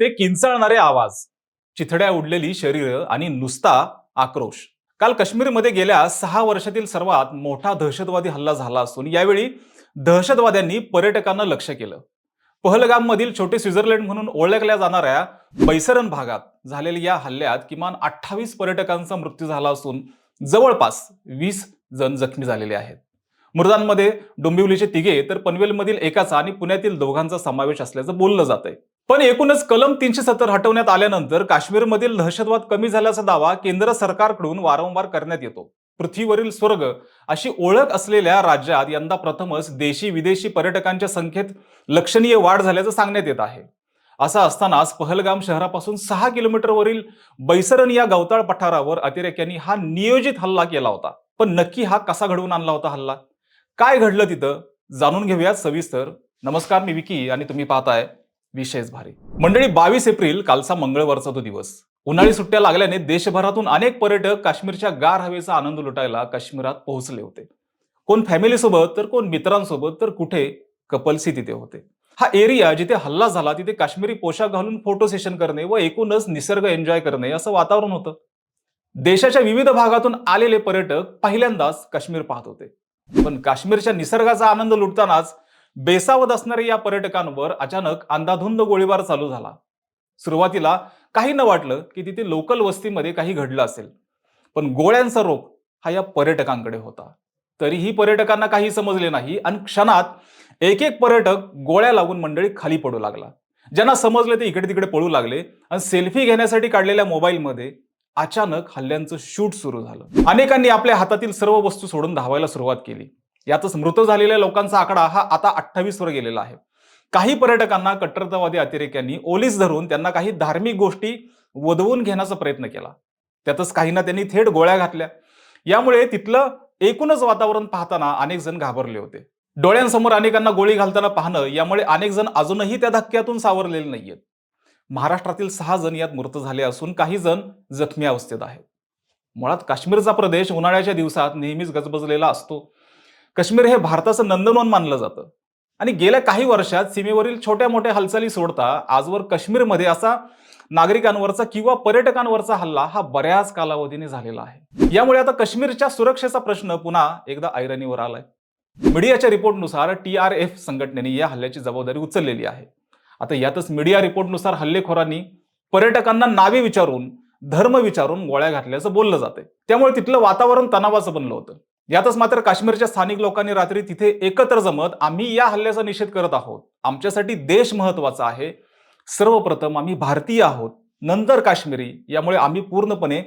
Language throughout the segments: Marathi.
ते किंचाळणारे आवाज चिथड्या उडलेली शरीर आणि नुसता आक्रोश. काल काश्मीरमध्ये गेल्या सहा वर्षातील सर्वात मोठा दहशतवादी हल्ला झाला असून यावेळी दहशतवाद्यांनी पर्यटकांना लक्ष केलं. पहलगाममधील छोटे स्वित्झर्लंड म्हणून ओळखल्या जाणाऱ्या बैसरन भागात झालेल्या या हल्ल्यात किमान अठ्ठावीस पर्यटकांचा मृत्यू झाला असून जवळपास वीस जण जखमी झालेले आहेत. मृतांमध्ये डोंबिवलीचे तिघे तर पनवेलमधील एकाचा आणि पुण्यातील दोघांचा समावेश असल्याचं बोललं जात आहे पण एकूणच कलम तीनशे सत्तर हटवण्यात आल्यानंतर काश्मीरमधील दहशतवाद कमी झाल्याचा दावा केंद्र सरकारकडून वारंवार करण्यात येतो. पृथ्वीवरील स्वर्ग अशी ओळख असलेल्या राज्यात यंदा प्रथमच देशी विदेशी पर्यटकांच्या संख्येत लक्षणीय वाढ झाल्याचं सांगण्यात येत आहे. असं असतानाच पहलगाम शहरापासून सहा किलोमीटरवरील बैसरण या गवताळ पठारावर अतिरेक्यांनी हा नियोजित हल्ला केला होता. पण नक्की हा कसा घडवून आणला होता हल्ला? काय घडलं तिथं? जाणून घेऊयात सविस्तर. नमस्कार मी विकी आणि तुम्ही पाहताय विशेष भारी. मंडळी बावीस एप्रिल कालचा मंगळवारचा तो दिवस. उन्हाळी सुट्ट्या लागल्याने देशभरातून अनेक पर्यटक काश्मीरच्या गार हवेचा आनंद लुटायला काश्मीरात पोहोचले होते. कोण फॅमिलीसोबत तर कोण मित्रांसोबत तर कुठे कपल्सी तिथे होते. हा एरिया जिथे हल्ला झाला तिथे काश्मीरी पोशाख घालून फोटो सेशन करणे व एकूणच निसर्ग एन्जॉय करणे असं वातावरण होतं. देशाच्या विविध भागातून आलेले पर्यटक पहिल्यांदाच काश्मीर पाहत होते. पण काश्मीरच्या निसर्गाचा आनंद लुटतानाच बेसावत असणाऱ्या या पर्यटकांवर अचानक अंधाधुंद गोळीबार चालू झाला. सुरुवातीला काही न वाटलं की तिथे लोकल वस्तीमध्ये काही घडलं असेल. पण गोळ्यांचा रोग हा या पर्यटकांकडे होता. तरीही पर्यटकांना काही समजले नाही आणि क्षणात एक एक पर्यटक गोळ्या लागून मंडळी खाली पडू लागला. ज्यांना समजले ते इकडे तिकडे पळू लागले आणि सेल्फी घेण्यासाठी काढलेल्या मोबाईलमध्ये अचानक हल्ल्यांचं शूट सुरू झालं. अनेकांनी आपल्या हातातील सर्व वस्तू सोडून धावायला सुरुवात केली. यातच मृत झालेल्या लोकांचा आकडा हा आता अठ्ठावीस वर गेलेला आहे. काही पर्यटकांना कट्टरतावादी अतिरेक्यांनी ओलीस धरून त्यांना काही धार्मिक गोष्टी वदवून घेण्याचा प्रयत्न केला. त्यातच काहींना त्यांनी थेट गोळ्या घातल्या. यामुळे तिथलं एकूणच वातावरण पाहताना अनेक जण घाबरले होते. डोळ्यांसमोर अनेकांना गोळी घालताना पाहणं यामुळे अनेक जण अजूनही त्या धक्क्यातून सावरलेले नाहीयेत. महाराष्ट्रातील सहा जण यात मृत झाले असून काही जण जखमी अवस्थेत आहेत. मुळात काश्मीरचा प्रदेश उन्हाळ्याच्या दिवसात नेहमीच गजबजलेला असतो. काश्मीर हे भारताचं नंदनवन मानलं जातं. आणि गेल्या काही वर्षात सीमेवरील छोट्या मोठ्या हालचाली सोडता आजवर काश्मीरमध्ये असा नागरिकांवरचा किंवा पर्यटकांवरचा हल्ला हा बऱ्याच कालावधीने झालेला आहे. यामुळे आता काश्मीरच्या सुरक्षेचा प्रश्न पुन्हा एकदा ऐरणीवर आलाय. मीडियाच्या रिपोर्टनुसार टी आर एफ संघटनेने या हल्ल्याची जबाबदारी उचललेली आहे. आता यातच मीडिया रिपोर्टनुसार हल्लेखोरांनी पर्यटकांना नावे विचारून धर्म विचारून गोळ्या घातल्याचं बोललं जाते त्यामुळे तिथलं वातावरण तणावाचं बनलं होतं. यातच मात्र काश्मीरच्या स्थानिक लोकांनी रात्री तिथे एकत्र जमत आम्ही या हल्ल्याचा निषेध करत आहोत. आमच्यासाठी देश महत्त्वाचा आहे. सर्वप्रथम आम्ही भारतीय आहोत. नंतर काश्मीरी. यामुळे आम्ही पूर्णपणे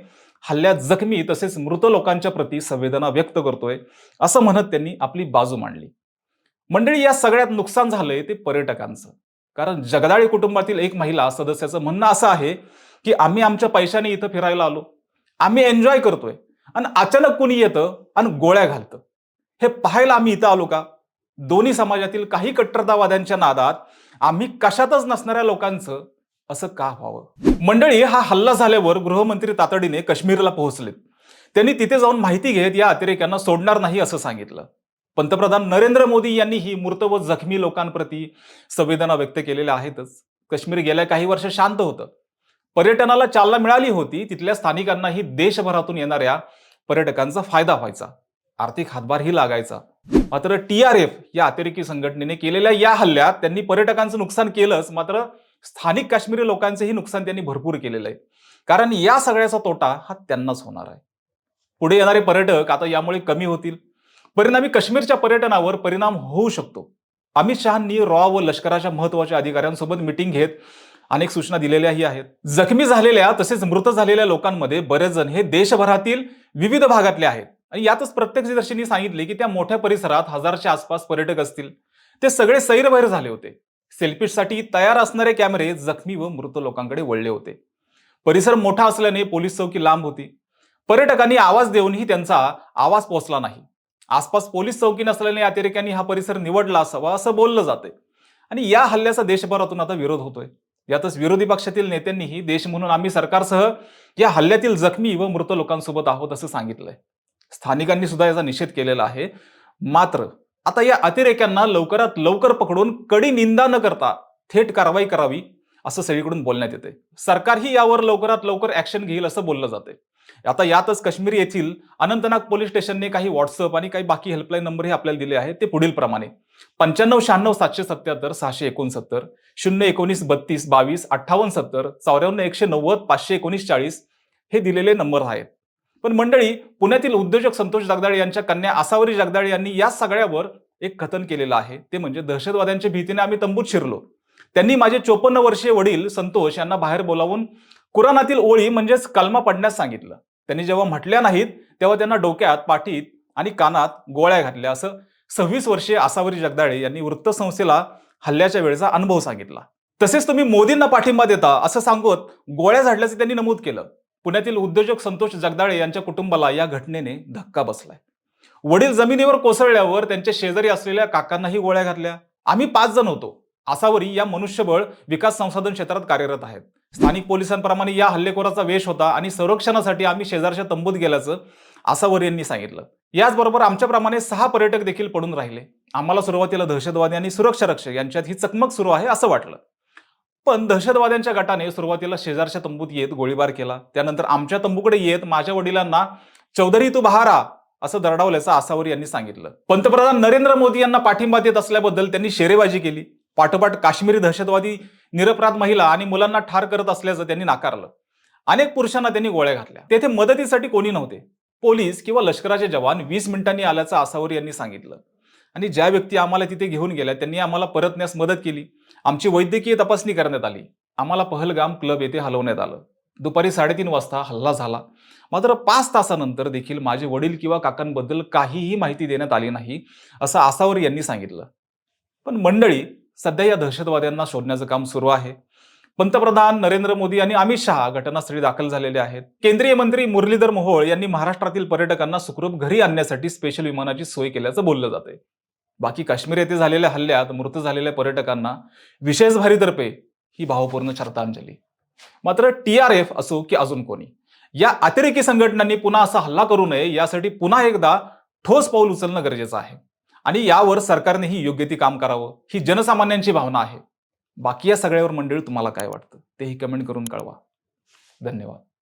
हल्ल्यात जखमी तसेच मृत लोकांच्या प्रती संवेदना व्यक्त करतोय असं म्हणत त्यांनी आपली बाजू मांडली. मंडळी या सगळ्यात नुकसान झालंय ते पर्यटकांचं. कारण जगदाळी कुटुंबातील एक महिला सदस्याचं म्हणणं असं आहे की आम्ही आमच्या पैशाने इथं फिरायला आलो. आम्ही एन्जॉय करतोय. आणि अचानक कुणी येतं आणि गोळ्या घालतं. हे पाहायला आम्ही इथं आलो का? दोन्ही समाजातील काही कट्टरतावाद्यांच्या नादात आम्ही कशातच नसणाऱ्या लोकांचं असं का व्हावं? मंडळी हा हल्ला झाल्यावर गृहमंत्री तातडीने काश्मीरला पोहोचलेत. त्यांनी तिथे जाऊन माहिती घेत या अतिरेक्यांना सोडणार नाही असं सांगितलं. पंतप्रधान नरेंद्र मोदी यांनी ही मूर्त व जखमी लोकांप्रती संवेदना व्यक्त केलेल्या आहेतच. काश्मीर गेल्या काही वर्ष शांत होतं. पर्यटनाला चालना मिळाली होती तिथल्या स्थानिकांनाही देशभरातून येणाऱ्या पर्यटकांचा फायदा व्हायचा. आर्थिक हातभारही लागायचा. मात्र टी आर एफ या अतिरेकी संघटनेने केलेल्या या हल्ल्यात त्यांनी पर्यटकांचं नुकसान केलंच मात्र स्थानिक काश्मीरी लोकांचेही नुकसान त्यांनी भरपूर केलेलं आहे. कारण या सगळ्याचा तोटा हा त्यांनाच होणार आहे. पुढे येणारे पर्यटक आता यामुळे कमी होतील. परिणामी काश्मीरच्या पर्यटनावर परिणाम होऊ शकतो. अमित शहांनी रॉ व लष्कराच्या महत्त्वाच्या अधिकाऱ्यांसोबत मिटिंग घेत अनेक सूचना दिलेल्याही आहेत. जखमी झालेल्या तसेच मृत झालेल्या लोकांमध्ये बरेच जण हे देशभरातील विविध भागातले आहेत. आणि यातच प्रत्यक्षदर्शींनी सांगितले की त्या मोठ्या परिसरात हजारच्या आसपास पर्यटक असतील. ते सगळे सैरभैर झाले होते. सेल्फीसाठी तयार असणारे कॅमेरे जखमी व मृत लोकांकडे वळले होते. परिसर मोठा असल्याने पोलीस चौकी लांब होती. पर्यटकांनी आवाज देऊनही त्यांचा आवाज पोहोचला नाही. आसपास पोलीस चौकी नसल्याने अतिरेक्यांनी हा परिसर निवडला असावा असं बोललं जाते आणि या हल्ल्याचा देशभरातून आता विरोध होतोय. यातच विरोधी पक्षातील नेत्यांनीही देश म्हणून आम्ही सरकारसह या हल्ल्यातील जखमी व मृत लोकांसोबत आहोत असं सांगितलंय. स्थानिकांनी सुद्धा याचा निषेध केलेला आहे. मात्र आता या अतिरेक्यांना लवकरात लवकर पकडून कडी निंदा न करता थेट कारवाई करावी असं सगळीकडून बोलण्यात येते सरकारही यावर लवकरात लवकर ऍक्शन घेईल असं बोललं जाते आता यातच काश्मीर येथील अनंतनाग पोलीस स्टेशनने काही व्हॉट्सअप आणि काही बाकी हेल्पलाईन नंबरही आपल्याला दिले आहेत. ते पुढील प्रमाणे. पंच्याण्णव शहाण्णव सातशे सत्याहत्तर सहाशे एकोणसत्तर शून्य एकोणीस बत्तीस बावीस अठ्ठावन्न सत्तर चौऱ्याण्णव एकशे नव्वद पाचशे एकोणीस चाळीस हे दिलेले नंबर आहेत. पण मंडळी पुण्यातील उद्योजक संतोष जगदाळे यांच्या कन्या आसावरी जगदाळे यांनी या सगळ्यावर एक कथन केलेलं आहे. ते म्हणजे दहशतवाद्यांच्या भीतीने आम्ही तंबूत शिरलो. त्यांनी माझे चोपन्न वर्षीय वडील संतोष यांना बाहेर बोलावून कुराणातील ओळी म्हणजेच कलमा पडण्यास सांगितलं. त्यांनी जेव्हा म्हटल्या नाहीत तेव्हा त्यांना डोक्यात पाठीत आणि कानात गोळ्या घातल्या असं सव्वीस वर्षीय आसावरी जगदाळे यांनी वृत्तसंस्थेला हल्ल्याच्या वेळेचा अनुभव सांगितला. तसेच तुम्ही मोदींना पाठिंबा देता असं सांगत गोळ्या झाडल्याचं त्यांनी नमूद केलं. पुण्यातील उद्योजक संतोष जगदाळे यांच्या कुटुंबाला या घटनेने धक्का बसलाय. वडील जमिनीवर कोसळल्यावर त्यांच्या शेजारी असलेल्या काकांनाही गोळ्या घातल्या. आम्ही पाच जण होतो. आसावरी या मनुष्यबळ विकास संसाधन क्षेत्रात कार्यरत आहेत. स्थानिक पोलिसांप्रमाणे या हल्लेखोराचा वेश होता आणि संरक्षणासाठी आम्ही शेजारच्या तंबूत गेल्याचं आसावर यांनी सांगितलं. याचबरोबर आमच्याप्रमाणे सहा पर्यटक देखील पडून राहिले. आम्हाला सुरुवातीला दहशतवादी आणि सुरक्षा रक्षक यांच्यात ही चकमक सुरू आहे असं वाटलं. पण दहशतवाद्यांच्या गटाने सुरुवातीला शेजारच्या तंबूत येत गोळीबार केला. त्यानंतर आमच्या तंबूकडे येत माझ्या वडिलांना चौधरी तू बहारा असं दरडावल्याचं आसावर यांनी सांगितलं. पंतप्रधान नरेंद्र मोदी यांना पाठिंबा देत असल्याबद्दल त्यांनी शेरेबाजी केली. पाठोपाठ काश्मीरी दहशतवादी निरपराध महिला आणि मुलांना ठार करत असल्याचं त्यांनी नाकारलं. अनेक पुरुषांना त्यांनी गोळ्या घातल्या. तेथे मदतीसाठी कोणी नव्हते. पोलीस किंवा लष्कराचे जवान वीस मिनिटांनी आल्याचं आसावरी यांनी सांगितलं. आणि ज्या व्यक्ती आम्हाला तिथे घेऊन गेल्या त्यांनी आम्हाला परतण्यास मदत केली. आमची वैद्यकीय तपासणी करण्यात आली. आम्हाला पहलगाम क्लब येथे हलवण्यात आलं. दुपारी साडेतीन वाजता हल्ला झाला. मात्र पाच तासानंतर देखील माझे वडील किंवा काकांबद्दल काहीही माहिती देण्यात आली नाही असं आसावर यांनी सांगितलं. पण मंडळी सध्या या दहशतवाद्यांना शोधण्याचं काम सुरू आहे. पंतप्रधान नरेंद्र मोदी आणि अमित शहा घटनास्थळी दाखल झालेले आहेत. केंद्रीय मंत्री मुरलीधर मोहोळ यांनी महाराष्ट्रातील पर्यटकांना सुखरूप घरी आणण्यासाठी स्पेशल विमानाची सोय केल्याचं बोललं जाते बाकी काश्मीर येथे झालेल्या हल्ल्यात मृत झालेल्या पर्यटकांना विशेष भारीतर्फे ही भावपूर्ण श्रद्धांजली. मात्र टी आर एफ असो की अजून कोणी या अतिरेकी संघटनांनी पुन्हा असा हल्ला करू नये यासाठी पुन्हा एकदा ठोस पाऊल उचलणं गरजेचं आहे. आणि यावर सरकारनेही योग्य ती काम करावं ही जनसामान्यांची भावना आहे. बाकी या सगळ्यावर मंडळी तुम्हाला काय वाटतं तेही कमेंट करून कळवा. धन्यवाद.